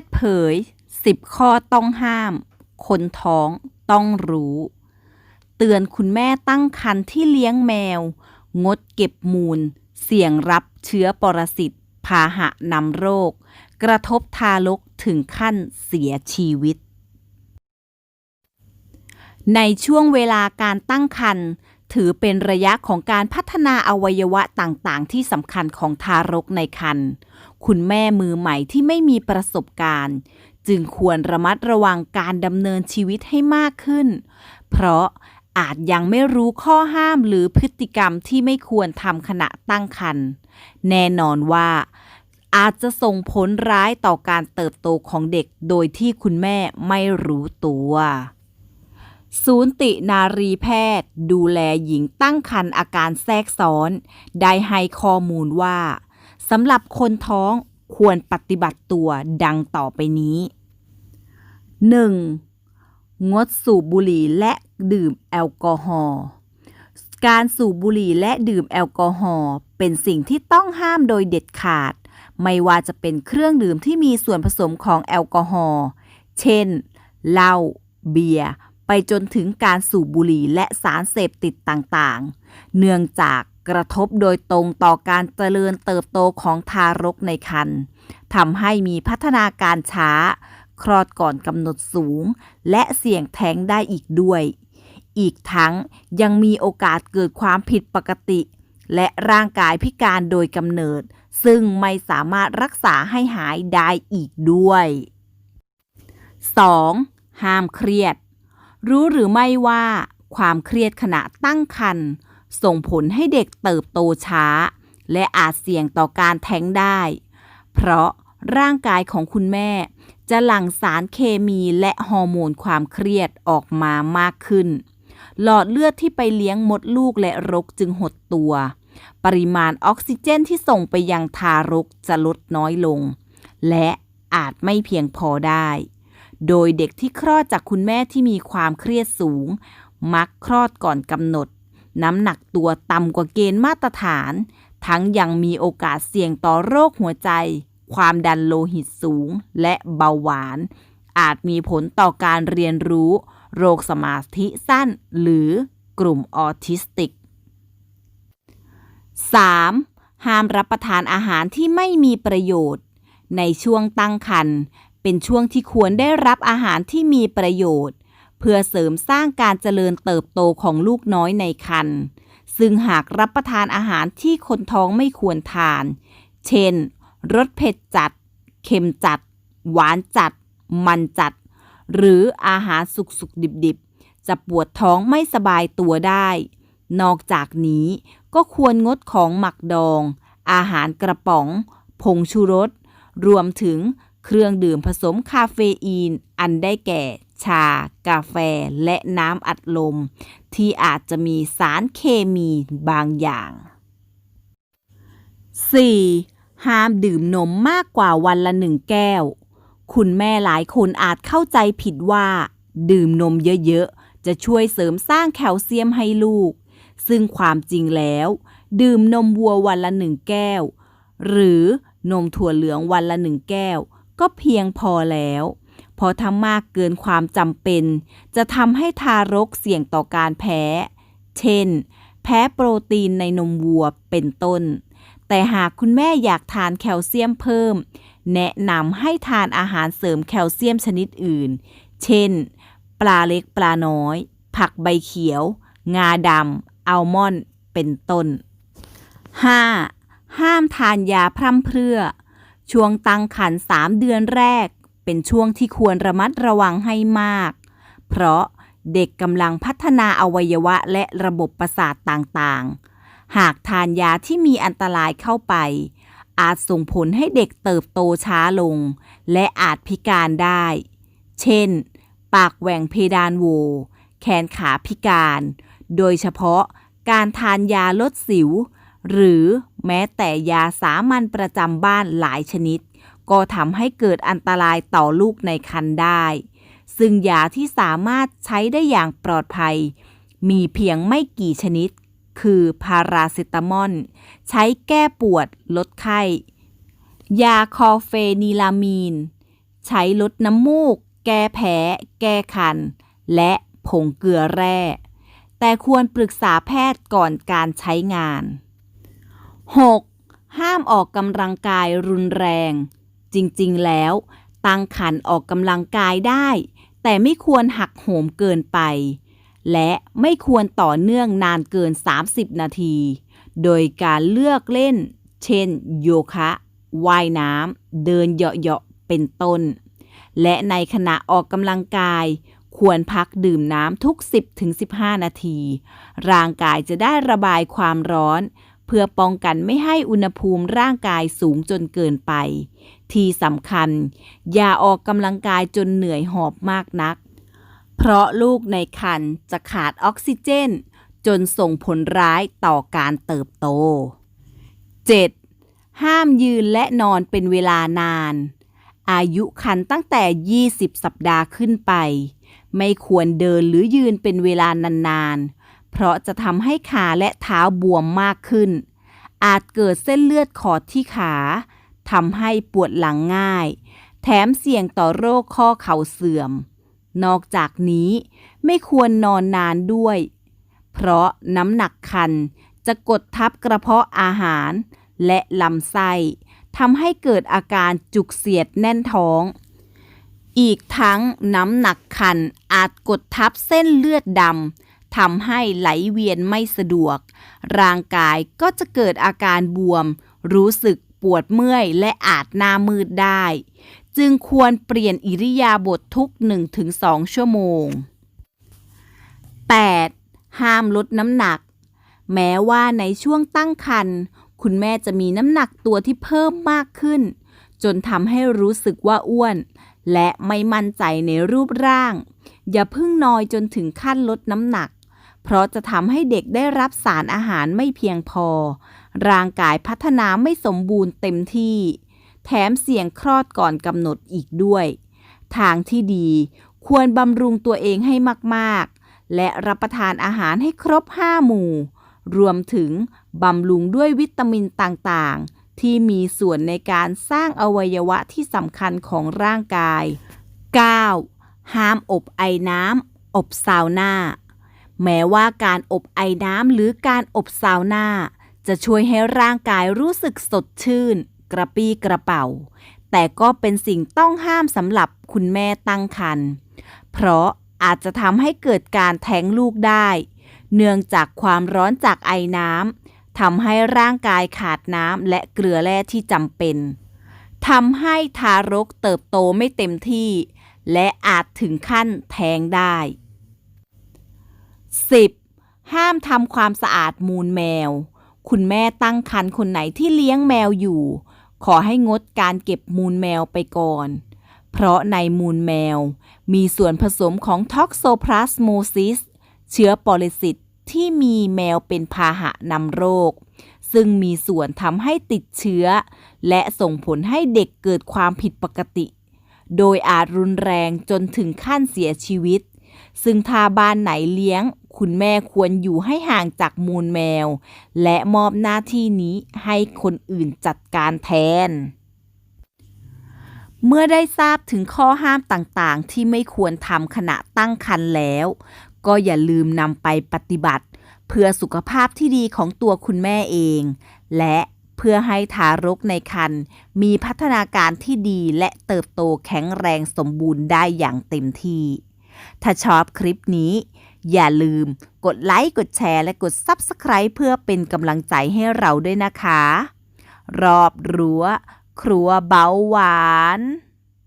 ทย์เผย 10 ข้อต้องห้าม คนท้องต้องรู้ เตือนคุณแม่ตั้งครรภ์ที่เลี้ยงแมว งดเก็บมูล เสี่ยงรับเชื้อปรสิตพาหะนำโรค กระทบทารกถึงขั้นเสียชีวิต ในช่วงเวลาการตั้งครรภ์ถือเป็นระยะของการพัฒนาอวัยวะต่างๆ ที่สำคัญของทารกในครรภ์ คุณแม่มือใหม่ที่ไม่มีประสบการณ์ จึงควรระมัดระวังการดำเนินชีวิตให้มากขึ้น เพราะอาจยังไม่รู้ข้อห้ามหรือพฤติกรรมที่ไม่ควรทำขณะตั้งครรภ์แน่นอนว่า อาจจะส่งผลร้ายต่อการเติบโตของเด็กโดยที่คุณแม่ไม่รู้ตัว ศูนย์ตินารีแพทย์ ดูแลหญิงตั้งครรภ์อาการแทรกซ้อน ได้ให้ข้อมูลว่า สำหรับคนท้องควรปฏิบัติตัวดังต่อไปนี้ 1. งดสูบบุหรี่และดื่มแอลกอฮอล์การสูบบุหรี่และดื่มแอลกอฮอล์เป็นสิ่งที่ต้องห้ามโดยเด็ดขาด ไม่ว่าจะเป็นเครื่องดื่มที่มีส่วนผสมของแอลกอฮอล์เช่นเหล้าเบียร์ไปจนถึงการสูบบุหรี่และสารเสพติดต่างๆ เนื่องจาก กระทบโดยตรงต่อการเจริญเติบโตของทารกในครรภ์ทำให้มีพัฒนาการช้า คลอดก่อนกำหนดสูง และเสี่ยงแท้งได้อีกด้วย อีกทั้งยังมีโอกาสเกิดความผิดปกติ และร่างกายพิการโดยกำเนิด ซึ่งไม่สามารถรักษาให้หายได้อีกด้วย 2. ห้ามเครียด รู้หรือไม่ว่าความเครียดขณะตั้งครรภ์ ส่งผลให้เด็กเติบโตช้า และอาจเสี่ยงต่อการแท้งได้ เพราะร่างกายของคุณแม่ จะหลั่งสารเคมีและฮอร์โมนความเครียดออกมามากขึ้น หลอดเลือดที่ไปเลี้ยงมดลูกและรกจึงหดตัว ปริมาณออกซิเจนที่ส่งไปยังทารกจะลดน้อยลง และอาจไม่เพียงพอได้ โดยเด็กที่คลอดจากคุณแม่ที่มีความเครียดสูง มักคลอดก่อนกำหนด น้ำหนักตัวต่ำกว่าเกณฑ์มาตรฐาน ทั้งยังมีโอกาสเสี่ยงต่อโรคหัวใจ ความดันโลหิตสูง และเบาหวาน อาจมีผลต่อการเรียนรู้ โรคสมาธิสั้น หรือกลุ่มออทิสติก 3. ห้ามรับประทานอาหารที่ไม่มีประโยชน์ ในช่วงตั้งครรภ์เป็นช่วงที่ควรได้รับอาหารที่มีประโยชน์ เพื่อเสริมสร้างการเจริญเติบโตของลูกน้อยในครรภ์ซึ่งหากรับประทานอาหารที่คนท้องไม่ควรทาน เช่น รสเผ็ดจัด เค็มจัด หวานจัด มันจัด หรืออาหารสุกๆดิบๆ จะปวดท้องไม่สบายตัวได้ นอกจากนี้ก็ควรงดของหมักดอง อาหารกระป๋อง ผงชูรส รวมถึงเครื่องดื่มผสมคาเฟอีนอันได้แก่ ชา กาแฟ และน้ำอัดลม ที่อาจจะมีสารเคมีบางอย่าง 4. ห้ามดื่มนมมากกว่าวันละหนึ่งแก้ว คุณแม่หลายคนอาจเข้าใจผิดว่า ดื่มนมเยอะๆ จะช่วยเสริมสร้างแคลเซียมให้ลูก ซึ่งความจริงแล้ว ดื่มนมวัววันละหนึ่งแก้ว หรือนมถั่วเหลืองวันละหนึ่งแก้ว ก็เพียงพอแล้ว พราะถ้ามากเกินความจำเป็น จะทำให้ทารกเสี่ยงต่อการแพ้ เช่น แพ้โปรตีนในนมวัวเป็นต้น แต่หากคุณแม่อยากทานแคลเซียมเพิ่ม แนะนำให้ทานอาหารเสริมแคลเซียมชนิดอื่น เช่น ปลาเล็กปลาน้อย ผักใบเขียว งาดำอัลมอนด์เป็นต้น 5. ห้ามทานยาพร่ำเพรื่อ ช่วงตั้งครรภ์3เดือนแรก เป็นช่วงที่ควรระมัดระวังให้มาก เพราะเด็กกำลังพัฒนาอวัยวะและระบบประสาทต่างๆ หากทานยาที่มีอันตรายเข้าไป อาจส่งผลให้เด็กเติบโตช้าลง และอาจพิการได้ เช่น ปากแหว่งเพดานโว แขนขาพิการ โดยเฉพาะการทานยาลดสิว หรือแม้แต่ยาสามัญประจำบ้านหลายชนิด ก็ทำให้เกิดอันตรายต่อลูกในครรภ์ได้ ซึ่งยาที่สามารถใช้ได้อย่างปลอดภัย มีเพียงไม่กี่ชนิด คือพาราเซตามอลใช้แก้ปวดลดไข้ ยาคอเฟนิลามีน ใช้ลดน้ำมูก แก้แพ้แก้คัน และผงเกลือแร่ แต่ควรปรึกษาแพทย์ก่อนการใช้งาน 6. ห้ามออกกำลังกายรุนแรง จริงๆ แล้ว ตั้งครรภ์ออกกำลังกายได้ แต่ไม่ควรหักโหมเกินไป และไม่ควรต่อเนื่องนานเกิน 30 นาที โดยการเลือกเล่น เช่น โยคะว่ายน้ำเดินเหยาะๆเป็นต้น และในขณะออกกำลังกายควรพักดื่มน้ำทุก 10-15 นาที ร่างกายจะได้ระบายความร้อน เพื่อป้องกันไม่ให้อุณหภูมิร่างกายสูงจนเกินไป ที่สำคัญ อย่าออกกำลังกายจนเหนื่อยหอบมากนัก เพราะลูกในครรภ์จะขาดออกซิเจน จนส่งผลร้ายต่อการเติบโต 7. ห้ามยืนและนอนเป็นเวลานาน อายุคันตั้งแต่ 20 สัปดาห์ขึ้นไป ไม่ควรเดินหรือยืนเป็นเวลานานๆ เพราะจะทำให้ขาและเท้าบวมมากขึ้น อาจเกิดเส้นเลือดขอดที่ขาทำให้ปวดหลังง่าย แถมเสี่ยงต่อโรคข้อเข่าเสื่อม นอกจากนี้ไม่ควรนอนนานด้วย เพราะน้ำหนักคันจะกดทับกระเพาะอาหาร และลำไส้ทำให้เกิดอาการจุกเสียดแน่นท้อง อีกทั้งน้ำหนักคันอาจกดทับเส้นเลือดดำ ทำให้ไหลเวียนไม่สะดวก ร่างกายก็จะเกิดอาการบวม รู้สึกปวดเมื่อยและอาจหน้ามืดได้ จึงควรเปลี่ยนอิริยาบถททุก 1-2 ชั่วโมง 8. ห้ามลดน้ำหนัก แม้ว่าในช่วงตั้งครรภ์คุณแม่จะมีน้ำหนักตัวที่เพิ่มมากขึ้น จนทำให้รู้สึกว่าอ้วน และไม่มั่นใจในรูปร่าง อย่าเพิ่งนอยจนถึงขั้นลดน้ำหนัก เพราะจะทำให้เด็กได้รับสารอาหารไม่เพียงพอ ร่างกายพัฒนาไม่สมบูรณ์เต็มที่ แถมเสี่ยงคลอดก่อนกำหนดอีกด้วย ทางที่ดีควรบำรุงตัวเองให้มากๆ และรับประทานอาหารให้ครบ 5 หมู่ รวมถึงบำรุงด้วยวิตามินต่างๆ ที่มีส่วนในการสร้างอวัยวะที่สำคัญของร่างกาย 9. ห้ามอบไอน้ำ อบซาวน่า แม้ว่าการอบไอน้ำหรือการอบซาวน่า จะช่วยให้ร่างกายรู้สึกสดชื่น กระปี้กระเป๋า แต่ก็เป็นสิ่งต้องห้ามสำหรับคุณแม่ตั้งครรภ์เพราะอาจจะทำให้เกิดการแท้งลูกได้ เนื่องจากความร้อนจากไอน้ำทำให้ร่างกายขาดน้ำและเกลือแร่ที่จำเป็นทำให้ทารกเติบโตไม่เต็มที่ และอาจถึงขั้นแท้งได้ 10. ห้ามทำความสะอาดมูลแมว คุณแม่ตั้งครรภ์คนไหนที่เลี้ยงแมวอยู่ ขอให้งดการเก็บมูลแมวไปก่อน เพราะในมูลแมว มีส่วนผสมของท็อกโซพลาสโมซิสเชื้อปรสิตที่มีแมวเป็นพาหะนำโรค ซึ่งมีส่วนทำให้ติดเชื้อ และส่งผลให้เด็กเกิดความผิดปกติ โดยอาจรุนแรงจนถึงขั้นเสียชีวิต ซึ่งถ้าบ้านไหนเลี้ยง คุณแม่ควรอยู่ให้ห่างจากมูลแมว และมอบหน้าที่นี้ให้คนอื่นจัดการแทน เมื่อได้ทราบถึงข้อห้ามต่างๆ ที่ไม่ควรทำขณะตั้งครรภ์แล้ว ก็อย่าลืมนำไปปฏิบัติ เพื่อสุขภาพที่ดีของตัวคุณแม่เอง และเพื่อให้ทารกในครรภ์มีพัฒนาการที่ดีและเติบโตแข็งแรงสมบูรณ์ได้อย่างเต็มที่ ถ้าชอบคลิปนี้ อย่าลืมกดไลค์ กดแชร์ และกด Subscribe เพื่อเป็นกำลังใจให้เราด้วยนะคะ รอบรั้ว ครัวเบาหวาน